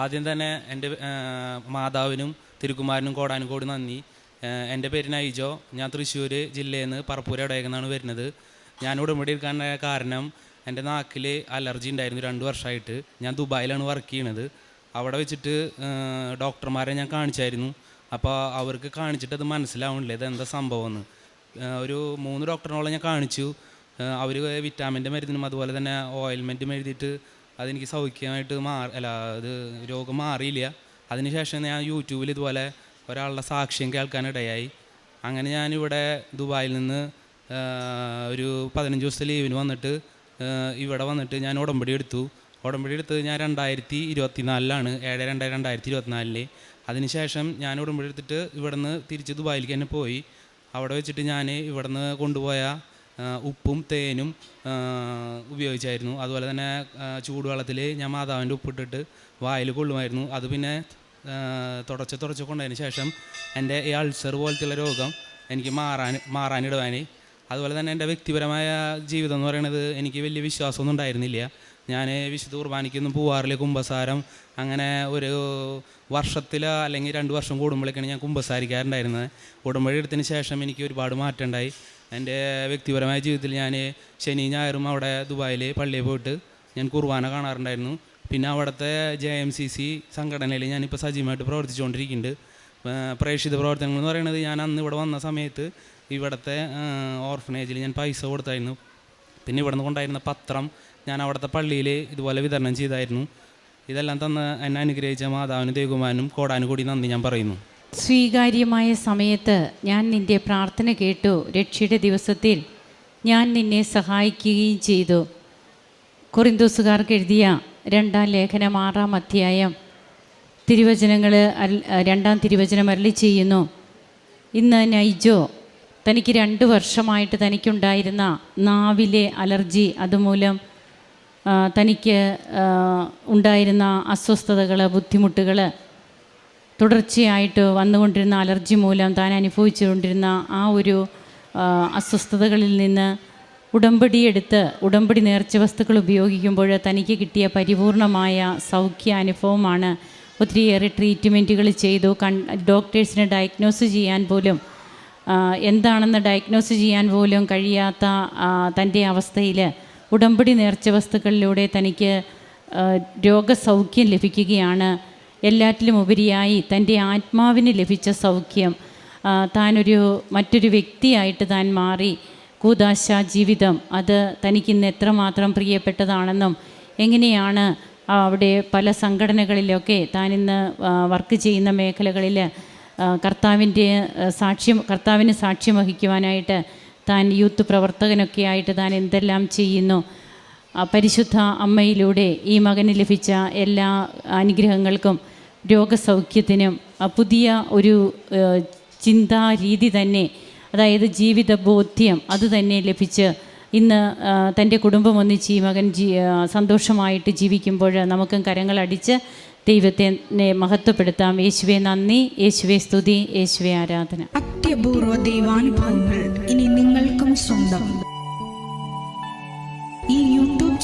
ആദ്യം തന്നെ എന്റെ മാതാവിനും തിരുക്കുമാരനും കോടാനും കൂടി നന്ദി. എന്റെ പേര് നൈജോ. ഞാൻ തൃശ്ശൂർ ജില്ലയിൽ നിന്ന് പറപ്പൂര ഇടയക്കെന്നാണ് വരുന്നത്. ഞാൻ ഉടമ്പടി എടുക്കാനായ കാരണം എന്റെ നാക്കിൽ അലർജി ഉണ്ടായിരുന്നു രണ്ട് വർഷമായിട്ട്. ഞാൻ ദുബായിലാണ് വർക്ക് ചെയ്യണത്. അവിടെ വെച്ചിട്ട് ഡോക്ടർമാരെ ഞാൻ കാണിച്ചായിരുന്നു. അപ്പോൾ അവർക്ക് കാണിച്ചിട്ട് അത് മനസ്സിലാവണില്ല ഇത് എന്താ സംഭവമെന്ന്. ഒരു മൂന്ന് ഡോക്ടറിനോളം ഞാൻ കാണിച്ചു. അവർ വിറ്റാമിന്റെ മരുന്നിനും അതുപോലെ തന്നെ ഓയിൽമെന്റും എഴുതിയിട്ട് അതെനിക്ക് സൗഖ്യമായിട്ട് മാറി അല്ല അത് രോഗം മാറിയില്ല. അതിനുശേഷം ഞാൻ യൂട്യൂബിൽ ഇതുപോലെ ഒരാളുടെ സാക്ഷ്യം കേൾക്കാനിടയായി. അങ്ങനെ ഞാനിവിടെ ദുബായിൽ നിന്ന് ഒരു പതിനഞ്ച് ദിവസത്തെ ലീവിന് വന്നിട്ട് ഇവിടെ വന്നിട്ട് ഞാൻ ഉടമ്പടി എടുത്തു. ഉടമ്പടി എടുത്തത് ഞാൻ രണ്ടായിരത്തി ഇരുപത്തിനാലിലാണ് ഏഴ് രണ്ട് രണ്ടായിരത്തി ഇരുപത്തിനാലിൽ. അതിനുശേഷം ഞാൻ ഉടമ്പടി എടുത്തിട്ട് ഇവിടുന്ന് തിരിച്ച് ദുബായിലേക്ക് തന്നെ പോയി. അവിടെ വെച്ചിട്ട് ഞാൻ ഇവിടുന്ന് കൊണ്ടുപോയ ഉപ്പും തേനും ഉപയോഗിച്ചായിരുന്നു. അതുപോലെ തന്നെ ചൂടുവെള്ളത്തിൽ ഞാൻ മാതാവിന്റെ ഉപ്പിട്ടിട്ട് വായിൽ കൊള്ളുമായിരുന്നു. അത് പിന്നെ തുടച്ച് തുടച്ച് കൊണ്ടതിന് ശേഷം എന്റെ ഈ അൾസർ പോലത്തെയുള്ള രോഗം എനിക്ക് മാറാൻ മാറാനിടുവാനായി. അതുപോലെ തന്നെ എന്റെ വ്യക്തിപരമായ ജീവിതം എന്ന് പറയുന്നത് എനിക്ക് വലിയ വിശ്വാസമൊന്നും ഉണ്ടായിരുന്നില്ല. ഞാൻ വിശുദ്ധ കുർബാനയ്ക്കൊന്നും പോവാറില്ല കുമ്പസാരം അങ്ങനെ ഒരു വർഷത്തിൽ അല്ലെങ്കിൽ രണ്ട് വർഷം കൂടുമ്പോഴേക്കാണ് ഞാൻ കുമ്പസാരിക്കാറുണ്ടായിരുന്നത് ഉടമ്പടി എടുത്തതിന് ശേഷം എനിക്ക് ഒരുപാട് മാറ്റം ഉണ്ടായി. എന്റെ വ്യക്തിപരമായ ജീവിതത്തിൽ ഞാൻ ശനി ഞായറും അവിടെ ദുബായിൽ പള്ളിയിൽ പോയിട്ട് ഞാൻ കുർബാന കാണാറുണ്ടായിരുന്നു. പിന്നെ അവിടുത്തെ ജെ എം സി സി സംഘടനയിൽ ഞാനിപ്പോൾ സജീവമായിട്ട് പ്രവർത്തിച്ചുകൊണ്ടിരിക്കുന്നുണ്ട്. പ്രേക്ഷിത പ്രവർത്തനങ്ങൾ എന്ന് പറയുന്നത് ഞാൻ അന്ന് ഇവിടെ വന്ന സമയത്ത് ഇവിടുത്തെ ഓർഫനേജിൽ ഞാൻ പൈസ കൊടുത്തായിരുന്നു. പിന്നെ ഇവിടെ നിന്ന് കൊണ്ടായിരുന്ന പത്രം ഞാൻ അവിടുത്തെ പള്ളിയിൽ ഇതുപോലെ വിതരണം ചെയ്തായിരുന്നു. ഇതെല്ലാം തന്ന് എന്നെ അനുഗ്രഹിച്ച മാതാവിനും ദേവകുമാരനും കോടാനും കൂടി നന്ദി ഞാൻ പറയുന്നു. സ്വീകാര്യമായ സമയത്ത് ഞാൻ നിന്റെ പ്രാർത്ഥന കേട്ടു. രക്ഷയുടെ ദിവസത്തിൽ ഞാൻ നിന്നെ സഹായിക്കുകയും ചെയ്തു. കൊറിന്തോസുകാർക്ക് എഴുതിയ രണ്ടാം ലേഖനം ആറാം അധ്യായം തിരുവചനങ്ങൾ രണ്ടാം തിരുവചനം അരളി ചെയ്യുന്നു. ഇന്ന് നൈജോ തനിക്ക് രണ്ട് വർഷമായിട്ട് തനിക്കുണ്ടായിരുന്ന നാവിലെ അലർജി അതുമൂലം തനിക്ക് ഉണ്ടായിരുന്ന അസ്വസ്ഥതകൾ ബുദ്ധിമുട്ടുകൾ തുടർച്ചയായിട്ട് വന്നുകൊണ്ടിരുന്ന അലർജി മൂലം താൻ അനുഭവിച്ചുകൊണ്ടിരുന്ന ആ ഒരു അസ്വസ്ഥതകളിൽ നിന്ന് ഉടമ്പടി എടുത്ത് ഉടമ്പടി നേർച്ച വസ്തുക്കൾ ഉപയോഗിക്കുമ്പോൾ തനിക്ക് കിട്ടിയ പരിപൂർണമായ സൗഖ്യ അനുഭവമാണ് ഒത്തിരിയേറെ ട്രീറ്റ്മെന്റുകൾ ചെയ്തു. കൺ ഡോക്ടേഴ്സിനെ ഡയഗ്നോസ് ചെയ്യാൻ പോലും എന്താണെന്ന് ഡയഗ്നോസ് ചെയ്യാൻ പോലും കഴിയാത്ത തന്റെ അവസ്ഥയിൽ ഉടമ്പടി നേർച്ച വസ്തുക്കളിലൂടെ തനിക്ക് രോഗസൗഖ്യം ലഭിക്കുകയാണ്. എല്ലാറ്റിലും ഉപരിയായി തന്റെ ആത്മാവിന് ലഭിച്ച സൗഖ്യം. താനൊരു മറ്റൊരു വ്യക്തിയായിട്ട് താൻ മാറി. കൂതാശ ജീവിതം അത് തനിക്കിന്ന് എത്രമാത്രം പ്രിയപ്പെട്ടതാണെന്നും എങ്ങനെയാണ് അവിടെ പല സംഘടനകളിലൊക്കെ താനിന്ന് വർക്ക് ചെയ്യുന്ന മേഖലകളിൽ കർത്താവിന്റെ സാക്ഷ്യം കർത്താവിന് സാക്ഷ്യം വഹിക്കുവാനായിട്ട് താൻ യൂത്ത് പ്രവർത്തകനൊക്കെ ആയിട്ട് താൻ എന്തെല്ലാം ചെയ്യുന്നു. പരിശുദ്ധ അമ്മയിലൂടെ ഈ മകന് ലഭിച്ച എല്ലാ അനുഗ്രഹങ്ങൾക്കും രോഗസൗഖ്യത്തിനും പുതിയ ഒരു ചിന്താരീതി തന്നെ അതായത് ജീവിത ബോധ്യം അത് തന്നെ ലഭിച്ച് ഇന്ന് തന്റെ കുടുംബം ഒന്നിച്ച് ഈ മകൻ ജീ സന്തോഷമായിട്ട് ജീവിക്കുമ്പോൾ നമുക്കും കരങ്ങളടിച്ച് ദൈവത്തെ മഹത്വപ്പെടുത്താം. യേശുവെ നന്ദി. യേശുവെ സ്തുതി. യേശുവെ ആരാധന. അത്യപൂർവ ദൈവാനുഭവങ്ങൾ ഇനി നിങ്ങൾക്കും സ്വന്തം. ഈ യൂട്യൂബ്